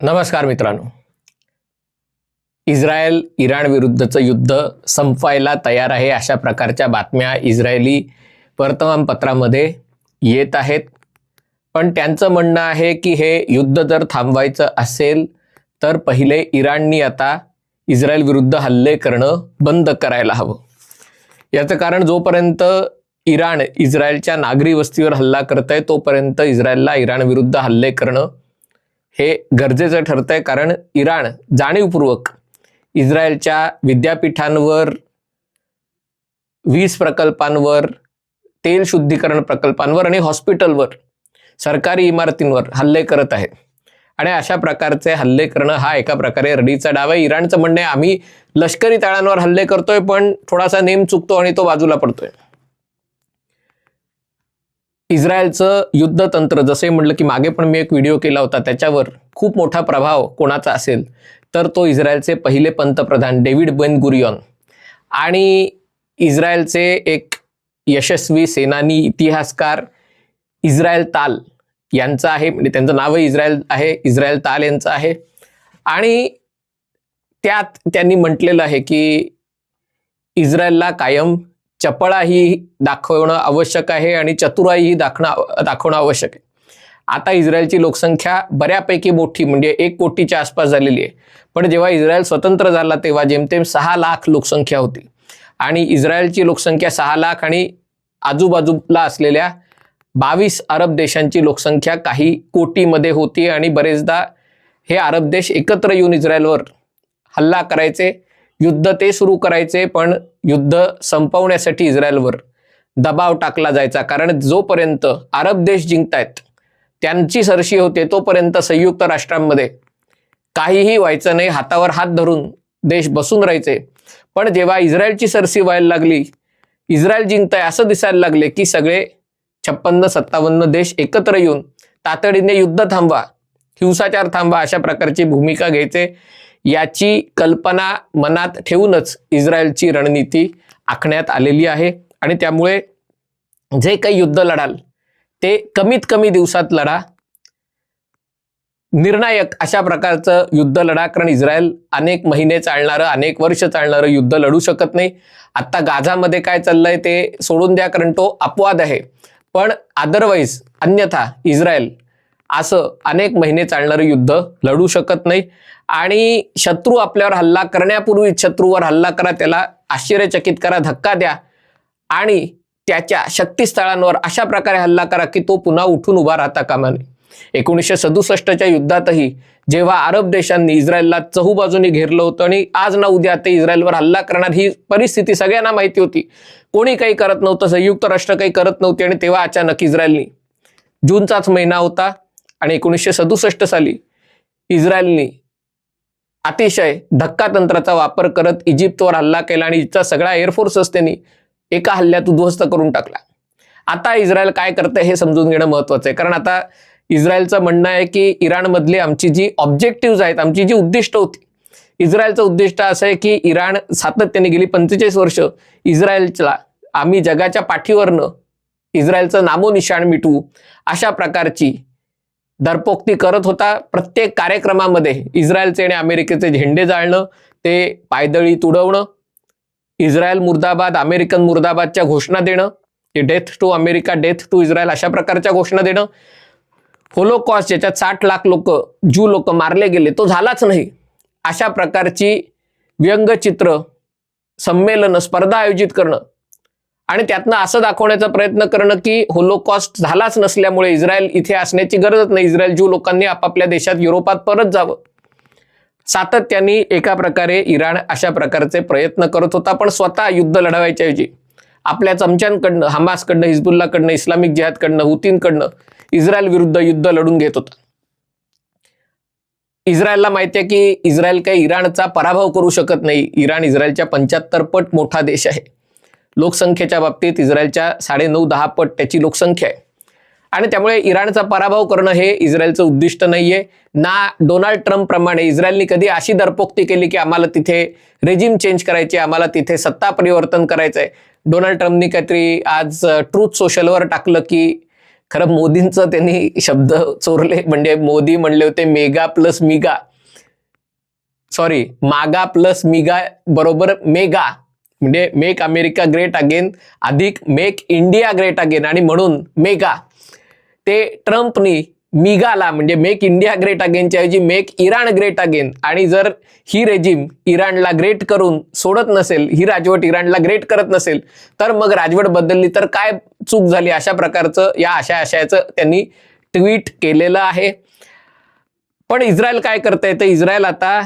नमस्कार मित्रांनो. Israel Iran विरुद्धचं युद्ध संपवायला तयार आहे अशा प्रकारच्या बातम्या इस्रायली वर्तमानपत्रामध्ये येत आहेत. पण त्यांचं म्हणणं आहे की हे युद्ध जर थांबवायचं असेल तर पहिले इराणनी आता इस्रायल विरुद्ध हल्ले करणं बंद करायला हवं. याचं कारण जोपर्यंत इराण इस्रायलच्या नागरी वस्तीवर हल्ला करत आहे तोपर्यंत इस्रायलला इराण विरुद्ध हल्ले करणं हे गरजेचं ठरतंय आहे कारण इराण जाणीवपूर्वक इस्रायलच्या विद्यापीठांवर वीज प्रकल्पांवर तेल शुद्धीकरण प्रकल्पांवर आणि हॉस्पिटलवर सरकारी इमारतींवर हल्ले करत आहे. आणि अशा प्रकारचे हल्ले करणं हा एका प्रकारे रडीचा डाव आहे. इराणचं म्हणणे आम्ही लष्करी तळांवर हल्ले करतोय पण थोडासा नेम चुकतो आणि तो बाजूला पडतोय. इस्रायलचं युद्धतंत्र जसे म्हटलं की मागे पण मी एक व्हिडिओ केला होता त्याच्यावर खूप मोठा प्रभाव कोणाचा असेल तर तो इस्रायलचे पहिले पंतप्रधान डेव्हिड बेन गुरियॉन. आणि इस्रायलचे एक यशस्वी सेनानी इतिहासकार इस्रायल ताल यांचं आहे म्हणजे त्यांचं नावही इस्रायल आहे इस्रायल ताल यांचं आहे. आणि त्यात त्यांनी म्हटलेलं आहे की इस्रायलला कायम चपळाही दाखवणं आवश्यक आहे आणि चतुराईही दाखणं दाखवणं आवश्यक आहे. आता इस्रायलची लोकसंख्या बऱ्यापैकी मोठी म्हणजे एक कोटीच्या आसपास झालेली आहे. पण जेव्हा इस्रायल स्वतंत्र झाला तेव्हा जेमतेम सहा लाख लोकसंख्या होती. आणि इस्रायलची लोकसंख्या सहा लाख आणि आजूबाजूला असलेल्या बावीस अरब देशांची लोकसंख्या काही कोटीमध्ये होती आणि बरेचदा हे अरब देश एकत्र येऊन इस्रायलवर हल्ला करायचे युद्ध ते सुरू करायचे पण युद्ध संपवण्यासाठी इस्रायलवर दबाव टाकला जायचा. कारण जोपर्यंत अरब देश जिंकतायत त्यांची सरशी होते तोपर्यंत संयुक्त राष्ट्रांमध्ये काहीही व्हायचं नाही. हातावर हात धरून देश बसून राहायचे. पण जेव्हा इस्रायलची सरशी व्हायला लागली इस्रायल जिंकताय असं दिसायला लागले की सगळे छप्पन्न सत्तावन्न देश एकत्र येऊन तातडीने युद्ध थांबवा हिंसाचार थांबवा अशा प्रकारची भूमिका घ्यायचे. याची कल्पना मनात ठेवूनच इस्रायलची रणनीती आखण्यात आलेली आहे. आणि त्यामुळे जे काही युद्ध लढाल ते कमीत कमी दिवसात लढा. निर्णायक अशा प्रकारचं युद्ध लढा कारण इस्रायल अनेक महिने चालणारं अनेक वर्ष चालणारं युद्ध लढू शकत नाही. आत्ता गाझामध्ये काय चाललंय ते सोडून द्या कारण तो अपवाद आहे. पण अदरवाईज अन्यथा इस्रायल असं अनेक महिने चालणारं युद्ध लढू शकत नाही. आणि शत्रू आपल्यावर हल्ला करण्यापूर्वी शत्रूवर हल्ला करा त्याला आश्चर्यचकित करा धक्का द्या. आणि त्याच्या शक्तीस्थळांवर अशा प्रकारे हल्ला करा की तो पुन्हा उठून उभा राहता कामा नये. एकोणीसशे सदुसष्टच्या युद्धातही जेव्हा अरब देशांनी इस्रायलला चहूबाजूनी घेरलं होतं आणि आज ना उद्या ते इस्रायलवर हल्ला करणार ही परिस्थिती सगळ्यांना माहिती होती. कोणी काही करत नव्हतं संयुक्त राष्ट्र काही करत नव्हती आणि तेव्हा अचानक इस्रायलनी जूनचाच महिना होता. आणि एकोणीसशे सदुसष्ट साली इस्रायलनी अतिशय धक्का तंत्राचा वापर करत इजिप्तवर हल्ला केला आणि इथचा सगळा एअरफोर्सच त्यांनी एका हल्ल्यात उद्ध्वस्त करून टाकला. आता इस्रायल काय करतंय हे समजून घेणं महत्वाचं आहे. कारण आता इस्रायलचं म्हणणं आहे की इराणमधली आमची जी ऑब्जेक्टिव्ह आहेत आमची जी उद्दिष्ट होती इस्रायलचं उद्दिष्ट असं आहे की इराण सातत्याने गेली पंचेचाळीस वर्ष इस्रायलला आम्ही जगाच्या पाठीवरनं इस्रायलचं नामोनिशाण मिटवू अशा प्रकारची दरपोक्ती करत होता. प्रत्येक कार्यक्रमामध्ये इस्रायलचे आणि अमेरिकेचे झेंडे जाळणं ते पायदळी तुडवणं इस्रायल मुर्दाबाद अमेरिकन मुर्दाबादच्या घोषणा देणं ते death to America death to Israel अशा प्रकारच्या घोषणा देणं. होलोकॉस्ट ज्याच्यात साठ लाख लोक जू लोक मारले गेले तो झालाच नाही. अशा प्रकारची व्यंगचित्र संमेलन स्पर्धा आयोजित करणं आणि त्यातनं असं दाखवण्याचा प्रयत्न करणं की होलोकॉस्ट झालाच नसल्यामुळे इस्रायल इथे असण्याची गरजच नाही. इस्रायल ज्यू लोकांनी आपापल्या देशात युरोपात परत जावं. सातत्याने एका प्रकारे इराण अशा प्रकारचे प्रयत्न करत होता पण स्वतः युद्ध लढवायच्या ऐवजी आपल्या चमच्यांकडनं हमासकडनं हिजबुल्लाकडनं इस्लामिक जिहादकडनं हुतींकडनं इस्रायल विरुद्ध युद्ध लढून घेत होता. इस्रायलला माहिती आहे की इस्रायल काही इराणचा पराभव करू शकत नाही. इराण इस्रायलच्या पंच्याहत्तर पट मोठा देश आहे. लोकसंख्येच्या बाबतीत इस्रायलच्या साडे नऊ दहा पट त्याची लोकसंख्या आहे. आणि त्यामुळे इराणचा पराभव करणं हे इस्रायलचं उद्दिष्ट नाहीये. ना डोनाल्ड ट्रम्प प्रमाणे इस्रायलनी कधी अशी दरपोक्ती केली की आम्हाला तिथे रेजिम चेंज करायची आम्हाला तिथे सत्ता परिवर्तन करायचंय. डोनाल्ड ट्रम्पनी काहीतरी आज ट्रूथ सोशलवर टाकलं की खरं मोदींचं त्यांनी शब्द चोरले. म्हणजे मोदी म्हणले होते mega plus MIGA. Sorry MAGA plus MIGA बरोबर मेगा. म्हणजे मेक अमेरिका ग्रेट अगेन अधिक मेक इंडिया ग्रेट अगेन आणि म्हणून मेगा ते ट्रम्पनी मिगाला म्हणजे मेक इंडिया ग्रेट अगेनच्या ऐवजी मेक इराण ग्रेट अगेन आणि जर ही रेजिम इराणला ग्रेट करून सोडत नसेल ही राजवट इराणला ग्रेट करत नसेल तर मग राजवट बदलली तर काय चूक झाली? अशा प्रकारचं या अशा आशयाचं त्यांनी ट्विट केलेलं आहे. पण इस्रायल काय करतंय? तर इस्रायल आता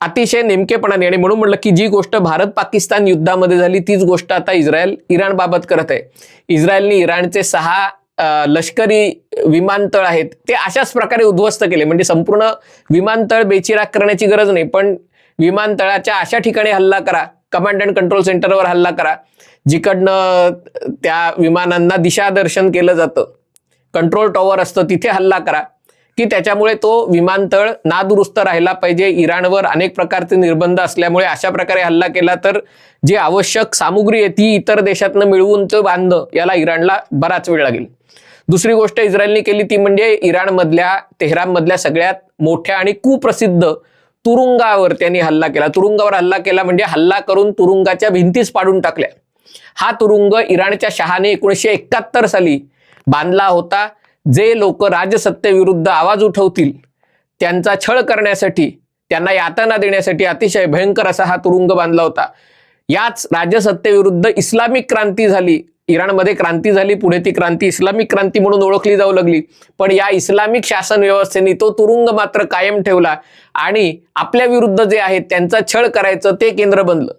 अतिशय नेमकेपणाने आणि म्हणून म्हटलं की जी गोष्ट भारत पाकिस्तान युद्धामध्ये झाली तीच गोष्ट आता इस्रायल इराणबाबत करत आहे. इस्रायलने इराणचे सहा लष्करी विमानतळ आहेत ते अशाच प्रकारे उद्ध्वस्त केले. म्हणजे संपूर्ण विमानतळ बेचिराग करण्याची गरज नाही पण विमानतळाच्या अशा ठिकाणी हल्ला करा कमांड अँड कंट्रोल सेंटरवर हल्ला करा जिकडनं त्या विमानांना दिशादर्शन केलं जातं. कंट्रोल टॉवर असतं तिथे हल्ला करा. की त्याच्यामुळे तो विमानतळ नादुरुस्त राहिला पाहिजे. इराणवर अनेक प्रकारचे निर्बंध असल्यामुळे अशा प्रकारे हल्ला केला तर जी आवश्यक सामुग्री आहे ती इतर देशातनं मिळवून तो बांधणं याला इराणला बराच वेळ लागेल. दुसरी गोष्ट इस्रायलने केली ती म्हणजे इराणमधल्या तेहरानमधल्या सगळ्यात मोठ्या आणि कुप्रसिद्ध तुरुंगावर त्यांनी हल्ला केला. तुरुंगावर हल्ला केला म्हणजे हल्ला करून तुरुंगाच्या भिंतीच पाडून टाकल्या. हा तुरुंग इराणच्या शहाने एकोणीसशे एकाहत्तर साली बांधला होता. जे लोक राजसत्तेविरुद्ध आवाज उठवतील त्यांचा छळ करण्यासाठी त्यांना यातना देण्यासाठी अतिशय भयंकर असा हा तुरुंग बांधला होता. याच राजसत्तेविरुद्ध इस्लामिक क्रांती झाली. इराणमध्ये क्रांती झाली पुढे ती क्रांती इस्लामिक क्रांती म्हणून ओळखली जाऊ लागली. पण या इस्लामिक शासन व्यवस्थेने तो तुरुंग मात्र कायम ठेवला आणि आपल्या विरुद्ध जे आहेत त्यांचा छळ करायचं ते केंद्र बनलं.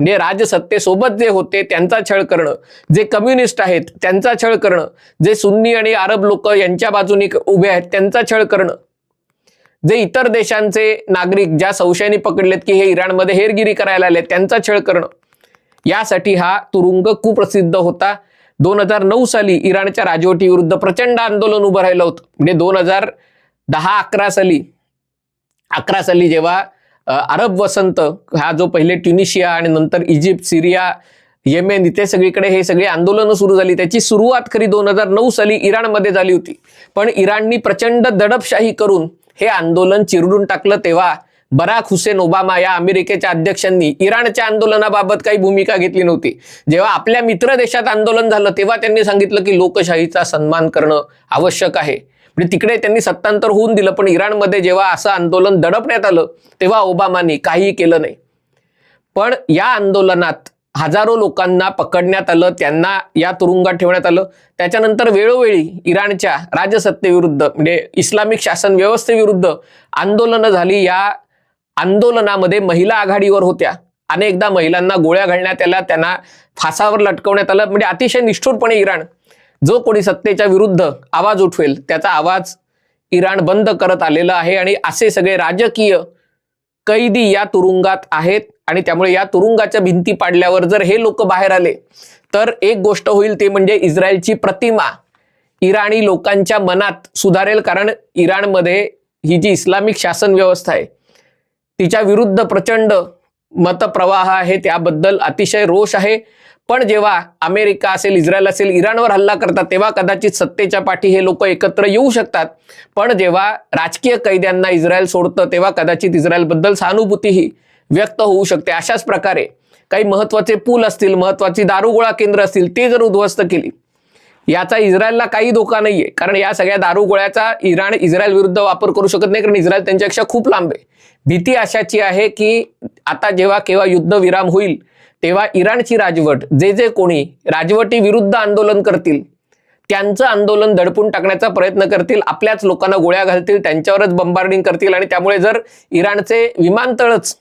म्हणजे राजसत्तेसोबत जे होते त्यांचा छळ करणं. जे कम्युनिस्ट आहेत त्यांचा छळ करणं. जे सुन्नी आणि अरब लोक यांच्या बाजूने उभे आहेत त्यांचा छळ करणं. जे इतर देशांचे नागरिक ज्या संशयाने पकडलेत की हे इराणमध्ये हेरगिरी करायला आले त्यांचा छळ करणं. यासाठी हा तुरुंग कुप्रसिद्ध होता. दोन हजार नऊ साली इराणच्या राजवटीविरुद्ध प्रचंड आंदोलन उभं राहिलं होतं. म्हणजे दोन हजार दहा अकरा साली अकरा साली जेव्हा अरब वसंत हा जो पहिले ट्युनिशिया आणि नंतर इजिप्त सिरिया येमेन इथे सगळीकडे हे सगळे आंदोलनं सुरू झाली. त्याची सुरुवात खरी दोन हजार नऊ साली इराणमध्ये झाली होती. पण इराणनी प्रचंड दडपशाही करून हे आंदोलन चिरडून टाकलं तेव्हा बराक हुसेन ओबामा या अमेरिकेच्या अध्यक्षांनी इराणच्या आंदोलनाबाबत काही भूमिका घेतली नव्हती. जेव्हा आपल्या मित्र देशात आंदोलन झालं तेव्हा त्यांनी सांगितलं की लोकशाहीचा सन्मान करणं आवश्यक आहे. म्हणजे तिकडे त्यांनी सत्तांतर होऊन दिलं पण इराणमध्ये जेव्हा असं आंदोलन दडपण्यात आलं तेव्हा ओबामानी काहीही केलं नाही. पण या आंदोलनात हजारो लोकांना पकडण्यात आलं त्यांना या तुरुंगात ठेवण्यात आलं. त्याच्यानंतर वेळोवेळी इराणच्या राजसत्तेविरुद्ध म्हणजे इस्लामिक शासन व्यवस्थेविरुद्ध आंदोलनं झाली. या आंदोलनामध्ये महिला आघाडीवर होत्या. अनेकदा महिलांना गोळ्या घालण्यात आल्या त्यांना फासावर लटकवण्यात आलं. म्हणजे अतिशय निष्ठुरपणे इराण जो कोणी सत्तेच्या विरुद्ध आवाज उठवेल त्याचा आवाज इराण बंद करत आलेला आहे आणि असे सगळे राजकीय कैदी या तुरुंगात आहेत आणि त्यामुळे या तुरुंगाच्या भिंती पाडल्यावर जर हे लोक बाहेर आले तर एक गोष्ट होईल ते म्हणजे इस्रायलची प्रतिमा इराणी लोकांच्या मनात सुधारेल कारण इराणमध्ये ही जी इस्लामिक शासन व्यवस्था आहे तिच्या विरुद्ध प्रचंड मतप्रवाह आहे त्याबद्दल अतिशय रोष आहे. पण जेव्हा अमेरिका असेल इस्रायल असेल इराणवर हल्ला करतात तेव्हा कदाचित सत्तेच्या पाठी हे लोक एकत्र येऊ शकतात. पण जेव्हा राजकीय कैद्यांना इस्रायल सोडतं तेव्हा कदाचित इस्रायलबद्दल सहानुभूतीही व्यक्त होऊ शकते. अशाच प्रकारे काही महत्त्वाचे पूल असतील महत्वाची दारुगोळा केंद्र असतील ते जर उद्ध्वस्त केली याचा इस्रायलला काही धोका नाहीये. कारण या सगळ्या दारुगोळ्याचा इराण इस्रायल विरुद्ध वापर करू शकत नाही कारण इस्रायल त्यांच्यापेक्षा खूप लांब आहे. भीती अशाची आहे की आता जेव्हा केव्हा युद्धविराम होईल तेव्हा इराणची राजवट जे जे कोणी राजवटी विरुद्ध आंदोलन करतील त्यांचं आंदोलन दडपून टाकण्याचा प्रयत्न करतील आपल्याच लोकांना गोळ्या घालतील त्यांच्यावरच बंबार्डिंग करतील आणि त्यामुळे जर इराणचे विमानतळच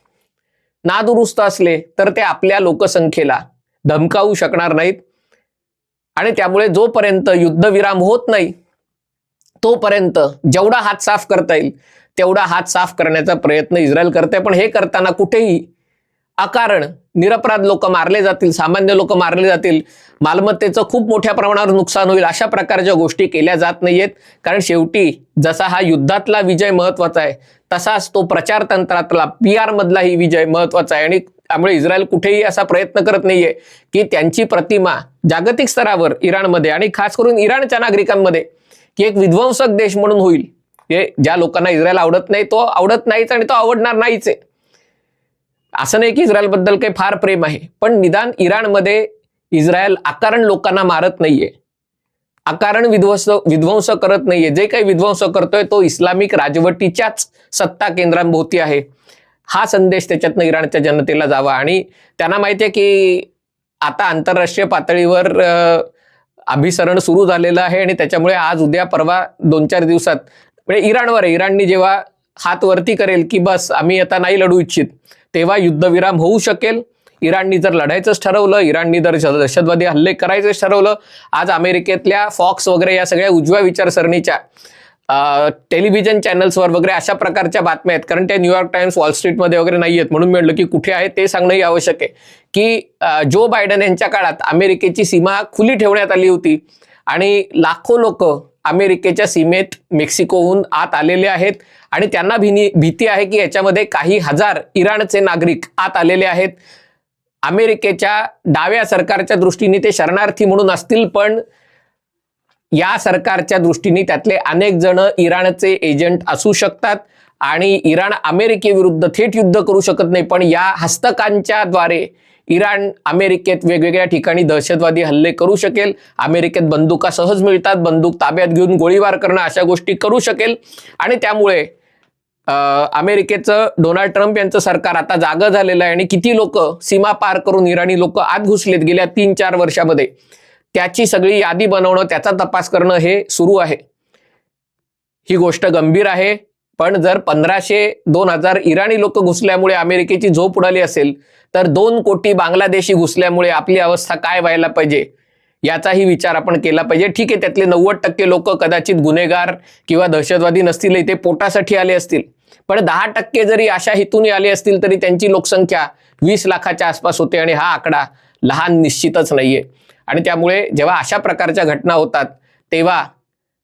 नादुरुस्त असले तर ते आपल्या लोकसंख्येला धमकावू शकणार नाहीत. आणि त्यामुळे जोपर्यंत युद्धविराम होत नाही तोपर्यंत जेवढा हात साफ करता येईल तेवढा हात साफ करण्याचा प्रयत्न इस्रायल करते पण हे करताना कुठेही अकारण निरपराध लोक मारले जातील सामान्य लोक मारले जातील. मालमत्तेचं खूप मोठ्या प्रमाणावर नुकसान होईल अशा प्रकारच्या गोष्टी केल्या जात नाहीयेत. कारण शेवटी जसा हा युद्धातला विजय महत्त्वाचा आहे तसाच तो प्रचार तंत्रातला पी आर मधलाही विजय महत्त्वाचा आहे. आणि त्यामुळे इस्रायल कुठेही असा प्रयत्न करत नाहीये की त्यांची प्रतिमा जागतिक स्तरावर इराणमध्ये आणि खास करून इराणच्या नागरिकांमध्ये की एक विध्वंसक देश म्हणून होईल. हे ज्या लोकांना इस्रायल आवडत नाही तो आवडत नाहीच आणि तो आवडणार नाहीच आहे. असं नाही की इस्रायलबद्दल काही फार प्रेम आहे पण निदान इराणमध्ये इस्रायल आकारण लोकांना मारत नाहीये. आकारण विध्वंस विध्वंस करत नाहीये. जे काही विध्वंस करतोय तो इस्लामिक राजवटीच्याच सत्ता केंद्रांभोवती आहे. हा संदेश त्याच्यातनं इराणच्या जनतेला जावा. आणि त्यांना माहिती आहे की आता आंतरराष्ट्रीय पातळीवर अभिसरण सुरू झालेलं आहे आणि त्याच्यामुळे आज उद्या परवा दोन चार दिवसात म्हणजे इराणवर आहे. इराणनी जेव्हा हात वरती करेल की बस आम्ही आता नाही लढू इच्छित. तेव्हा युद्धविराम होऊ शकेल. इराणनी जर लढायचंच ठरवलं इराणनी जर दहशतवादी हल्ले करायचंच ठरवलं आज अमेरिकेतल्या फॉक्स वगैरे या सगळ्या उजव्या विचारसरणीच्या टेलिव्हिजन चॅनल्सवर वगैरे अशा प्रकारच्या बातम्या आहेत. कारण त्या न्यूयॉर्क टाइम्स वॉल स्ट्रीटमध्ये वगैरे नाही आहेत. म्हणून मी म्हटलं की कुठे आहे ते सांगणंही आवश्यक आहे. की जो बायडन यांच्या काळात अमेरिकेची सीमा खुली ठेवण्यात आली होती आणि लाखो लोक अमेरिकेच्या सीमेत मेक्सिकोहून आत आलेले आहेत आणि त्यांना भिनी भीती आहे की याच्यामध्ये काही हजार इराणचे नागरिक आत आलेले आहेत. अमेरिकेच्या डाव्या सरकारच्या दृष्टीने ते शरणार्थी म्हणून असतील पण या सरकारच्या दृष्टीने त्यातले अनेक जण इराणचे एजंट असू शकतात आणि इराण अमेरिकेविरुद्ध थेट युद्ध करू शकत नाही पण या हस्तकांच्या द्वारे इराण अमेरिकेत वेगवेगळ्या ठिकाणी दहशतवादी हल्ले करू शकेल. अमेरिकेत बंदुका सहज मिळतात. बंदूक ताब्यात घेऊन गोळीबार करणं अशा गोष्टी करू शकेल. आणि त्यामुळे अमेरिकेचं डोनाल्ड ट्रम्प यांचं सरकार आता जागं झालेलं आहे आणि किती लोक सीमा पार करून इराणी लोक आत घुसलेत गेल्या तीन चार वर्षामध्ये. त्याची सगळी यादी बनवणं त्याचा तपास करणं हे सुरू आहे. ही गोष्ट गंभीर आहे. पण जर पंधराशे दोन हजार इराणी लोक घुसल्यामुळे अमेरिकेची झोप उडाली असेल तर दोन कोटी बांगलादेशी घुसल्यामुळे आपली अवस्था काय व्हायला पाहिजे? याचाही विचार आपण केला पाहिजे. ठीक आहे त्यातले नव्वद टक्के लोक कदाचित गुन्हेगार किंवा दहशतवादी नसतील ते पोटासाठी आले असतील. पण दहा टक्के जरी अशा हेतून आले असतील तरी त्यांची लोकसंख्या वीस लाखाच्या आसपास होते आणि हा आकडा लहान निश्चितच नाहीये. आणि त्यामुळे जेव्हा अशा प्रकारच्या घटना होतात तेव्हा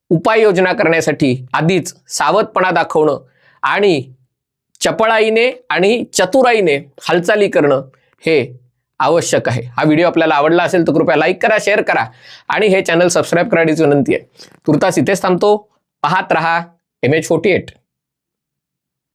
उपाययोजना करण्यासाठी आधीच सावधपणा दाखवणं आणि चपळाईने आणि चतुराईने हालचाली करणं हे आवश्यक आहे. हा व्हिडिओ आपल्याला आवडला असेल तर कृपया लाईक करा शेअर करा आणि हे चॅनल सबस्क्राईब करण्याची विनंती आहे. तुर्तास इथेच थांबतो. पाहत रहा एम एच फोर्टी एट